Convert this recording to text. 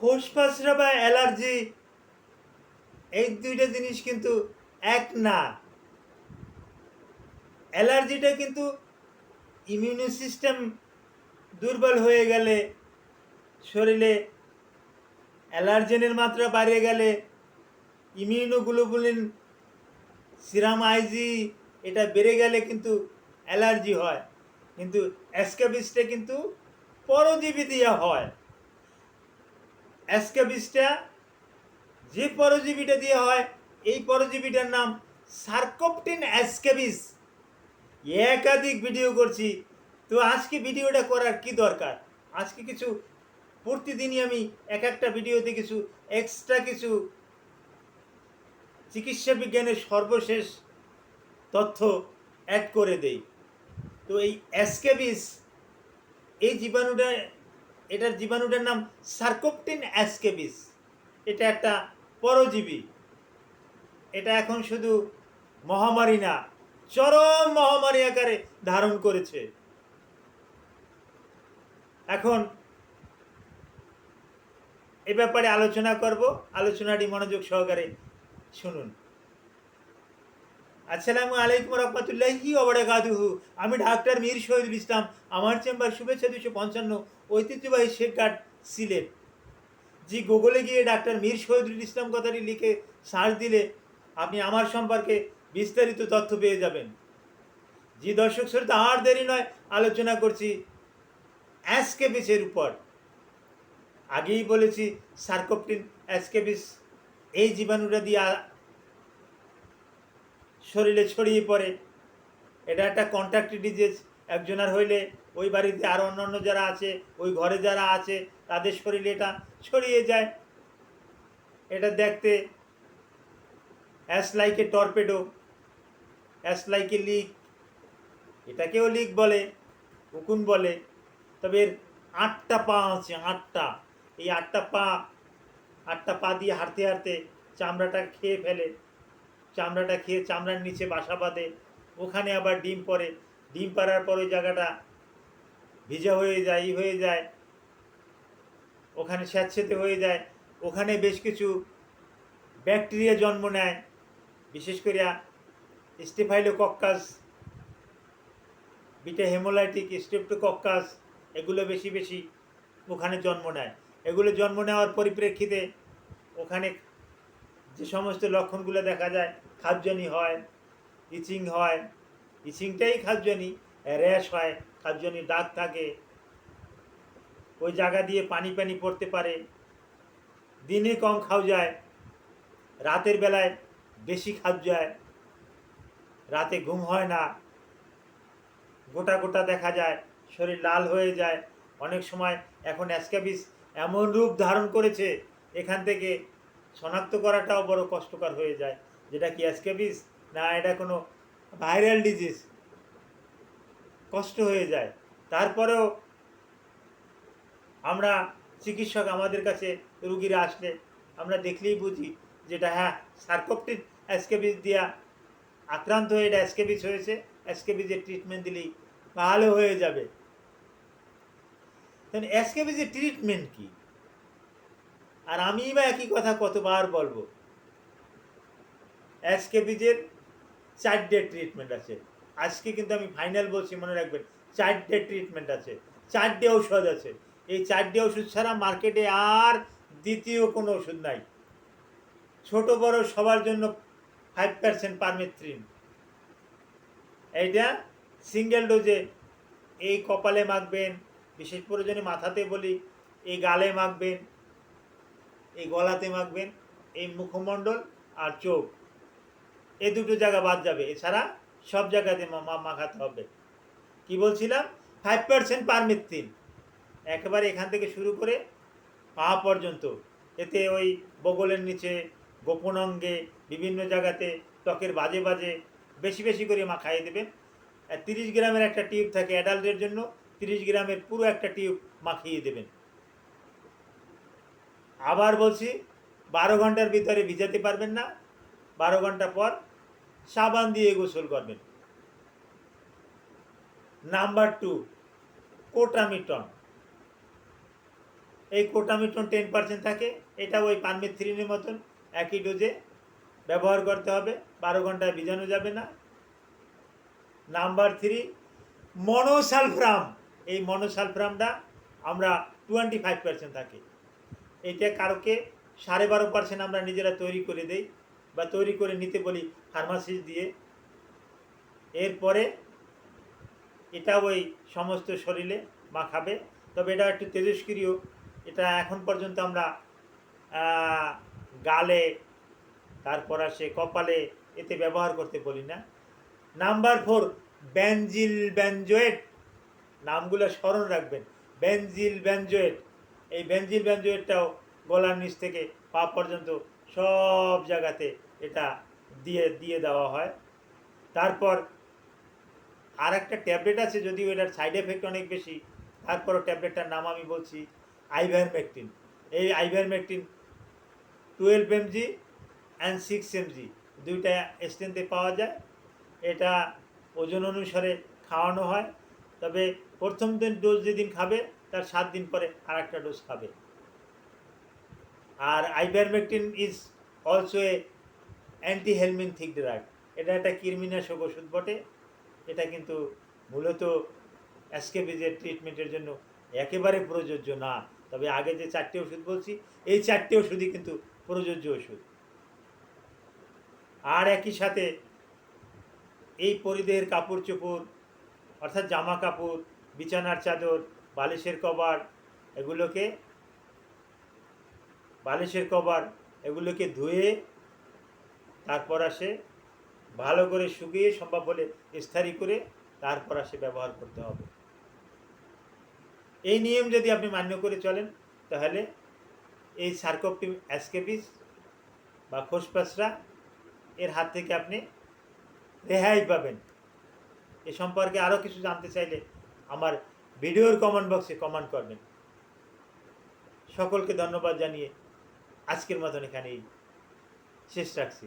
খোসপাসরা বা অ্যালার্জি, এই দুইটা জিনিস কিন্তু এক না। অ্যালার্জিটা কিন্তু ইমিউনি সিস্টেম দুর্বল হয়ে গেলে শরীরে অ্যালার্জেনের মাত্রা বাড়িয়ে গেলে ইমিউনোগ্লোবুলিন, সিরাম আইজি এটা বেড়ে গেলে কিন্তু অ্যালার্জি হয়। কিন্তু অ্যাসকাবিসটা কিন্তু পরজীবী দিয়ে হয়। অ্যাসকাবিসটা, যে পরজীবীটা দিয়ে হয়, এই পরজীবীটার নাম সার্কোপটিন অ্যাসকাবিস। একাধিক ভিডিও করছি। তো আজকে ভিডিওটা করার কি দরকার? আজকে কিছু, প্রতিদিনই আমি এক একটা ভিডিওতে কিছু এক্সট্রা কিছু চিকিৎসা বিজ্ঞানের সর্বশেষ তথ্য অ্যাড করে দেই। তো এই অ্যাসকেবিস, এই জীবাণুটা এটার জীবাণুটার নাম সার্কোপটিন অ্যাসকেবিস। এটা একটা পরজীবী। এটা এখন শুধু মহামারী না, চরম মহামারী আকারে ধারণ করেছে। এখন এ ব্যাপারে আলোচনা করব। আলোচনাটি মনোযোগ সহকারে শুনুন। আসসালামু আলাইকুম রহমতুল্লাহি ওবরাকাতুহু আমি ডাক্তার মীর শহীদুল ইসলাম, আমার চেম্বার শুভেচ্ছা দুশো পঞ্চান্ন, ঐতিহ্যবাহী শেখ ঘাট সিলেট। জি, গুগলে গিয়ে ডাক্তার মীর শহীদুল ইসলাম কথাটি লিখে সার্চ দিলে আপনি আমার সম্পর্কে বিস্তারিত তথ্য পেয়ে যাবেন। জি, দর্শক শ্রোতা, আর দেরি নয়, আলোচনা করছি অ্যাসকেবিসের উপর। আগেই বলেছি, সার্কোপটিন, অ্যাসকেবিস, এই জীবাণুটা দিয়ে শরীরে ছড়িয়ে পড়ে। এটা একটা কন্ট্যাক্ট ডিজিজ একজনের হইলে ওই বাড়িতে আর অন্যান্য যারা আছে, ওই ঘরে যারা আছে, তাদের শরীরে এটা ছড়িয়ে যায়। এটা দেখতে অ্যাস লাইকে টর্পেডো অ্যাস লাইকে লিক এটাকেও লিক বলে, উকুন বলে। তবে এর আটটা পা আছে, আটটা। এই আটটা পা আটটা পা দিয়ে হাঁটতে হাঁটতে চামড়াটা খেয়ে ফেলে। চামড়াটা খেয়ে চামড়ার নিচে বাসা বাঁধে। ওখানে আবার ডিম পড়ে। ডিম পাড়ার পর ওই জায়গাটা ভিজা হয়ে যায়, ই হয়ে যায়। ওখানে স্যাঁতসেতে হয়ে যায়। ওখানে বেশ কিছু ব্যাকটেরিয়া জন্ম নেয়। বিশেষ করে স্টেফাইলোকক্কাস, বিটা হেমোলাইটিক, স্টেপ্টোকক্কাস, এগুলো বেশি বেশি ওখানে জন্ম নেয়। এগুলো জন্ম নেওয়ার পরিপ্রেক্ষিতে ওখানে যে সমস্ত লক্ষণগুলো দেখা যায়, খাদ্যনি হয়, ইচিং হয়, ইচিংটাই খাদ্যনি, র্যাশ হয় খাদ্যনি দাগ থাকে, ওই জায়গা দিয়ে পানি পানি পড়তে পারে, দিনে কম খাওয়া যায়, রাতের বেলায় বেশি খাওয়া যায়, রাতে ঘুম হয় না, গোটা গোটা দেখা যায়, শরীর লাল হয়ে যায়, অনেক সময় এখন অ্যাসকাবিস এমন রূপ ধারণ করেছে, এখান থেকে শনাক্ত করাটাও বড় কষ্টকর হয়ে যায়। যেটা কি অ্যাসকাবিস না, এটা কোনো ভাইরাল ডিজিজ। কষ্ট হয়ে যায়। তারপরেও আমরা চিকিৎসক আমাদের কাছে রুগীরা আসলে আমরা দেখলেই বুঝি যেটা হ্যাঁ সার্কোপটিন অ্যাসকেবিস দিয়া আক্রান্ত হয়ে এটা অ্যাসকেবিস হয়েছে। অ্যাসকেবিসের ট্রিটমেন্ট দিলেই ভালো হয়ে যাবে। তাহলে অ্যাসকেবিসের ট্রিটমেন্ট কি? আর আমি বা একই কথা কতবার বলব? অ্যাসকেবিজের চারটে ট্রিটমেন্ট আছে। আজকে কিন্তু আমি ফাইনাল বলছি, মনে রাখবেন চারটে ট্রিটমেন্ট আছে চারটে ঔষধ আছে। এই চারটে ওষুধ ছাড়া মার্কেটে আর দ্বিতীয় কোনো ওষুধ নাই। ছোট, বড় সবার জন্য ফাইভ পার্সেন্ট পারমেথ্রিন এইটা সিঙ্গেল ডোজে এই কপালে মাখবেন, বিশেষ প্রয়োজনে মাথাতে বলি, এই গালে মাখবেন এই গলাতে মাখবেন, এই মুখমণ্ডল আর চোখ। এই দুটো জায়গা বাদ যাবে। এছাড়া সব জায়গাতে মা- মা- মাখাতে হবে। কি বলছিলাম? ফাইভ পার্সেন্ট পারমিথিন একেবারে এখান থেকে শুরু করে পা পর্যন্ত। এতে ওই বগলের নিচে, গোপন অঙ্গে, বিভিন্ন জায়গাতে ত্বকের বাজে বাজে, বেশি বেশি করে মাখাইয়ে দেবেন। আর তিরিশ গ্রামের একটা টিউব থাকে অ্যাডাল্টের জন্য, তিরিশ গ্রামের পুরো একটা টিউব মাখিয়ে দেবেন। আবার বলছি, বারো ঘণ্টার ভিতরে ভিজাতে পারবেন না, বারো ঘণ্টা পর সাবান দিয়ে গোসল করবেন। Number two, crotamiton. এই কোটামিটন টেন পার্সেন্ট থাকে, এটা ওই পারমিথ্রিনের মতন, একই ডোজে ব্যবহার করতে হবে, বারো ঘন্টায় ভিজানো যাবে না। Number three, monosulfiram. এই মনোসালফ্রামটা আমরা টোয়েন্টি ফাইভ পার্সেন্ট থাকে। এইটা কারোকে সাড়ে বারো পার্সেন্ট আমরা নিজেরা তৈরি করে দেই বা তৈরি করে নিতে বলি ফার্মাসিস্ট দিয়ে। এরপরে এটা ওই সমস্ত শরীরে মাখাবে তবে এটা একটু তেজস্ক্রিয়। এটা এখন পর্যন্ত আমরা গালে, তারপর আসে কপালে এতে ব্যবহার করতে বলি না। নাম্বার ফোর ব্যানজিল ব্যানজোয়েট নামগুলো স্মরণ রাখবেন। বেনজিল ব্যানজোয়েট এই বেনজিল ব্যানজোয়েটটাও গলার নিচ থেকে পা পর্যন্ত সব জায়গাতে এটা দিয়ে দিয়ে দেওয়া হয়। তারপর আর একটা ট্যাবলেট আছে, যদিও এটার সাইড এফেক্ট অনেক বেশি, তারপরও ট্যাবলেটটার নাম আমি বলছি আইভারমেকটিন। এই ivermectin twelve mg and six mg, দুইটা স্ট্রেন্থে পাওয়া যায়। এটা ওজন অনুসারে খাওয়ানো হয়। তবে প্রথম দিন ডোজ যেদিন খাবে তার সাত দিন পরে আর একটা ডোজ খাবে। আর ivermectin is also a anti helminthic drug এটা একটা কৃমিনাশক ওষুধ বটে। এটা কিন্তু মূলত অ্যাসকেবিজের ট্রিটমেন্টের জন্য একেবারে প্রযোজ্য না। তবে আগে যে চারটি ওষুধ বলছি, এই চারটি ওষুধই কিন্তু প্রযোজ্য ওষুধ। আর একই সাথে এই পরিদেহের কাপড় চোপড় অর্থাৎ জামা কাপড়, বিছানার চাদর বালিশের কভার, এগুলোকে বালিশের কভার, এগুলোকে ধুয়ে তারপর আসে ভালো করে শুকিয়ে সম্ভব হলে ইস্তারি করে তারপর আসে ব্যবহার করতে হবে। এই নিয়ম যদি আপনি মান্য করে চলেন, তাহলে এই সার্কোপিম অ্যাসকেপিস বা খোসপাসরা এর হাত থেকে আপনি রেহাই পাবেন। এ সম্পর্কে আরও কিছু জানতে চাইলে আমার ভিডিওর কমেন্ট বক্সে কমেন্ট করবেন। সকলকে ধন্যবাদ জানিয়ে আজকের মতন এখানেই শেষ রাখছি।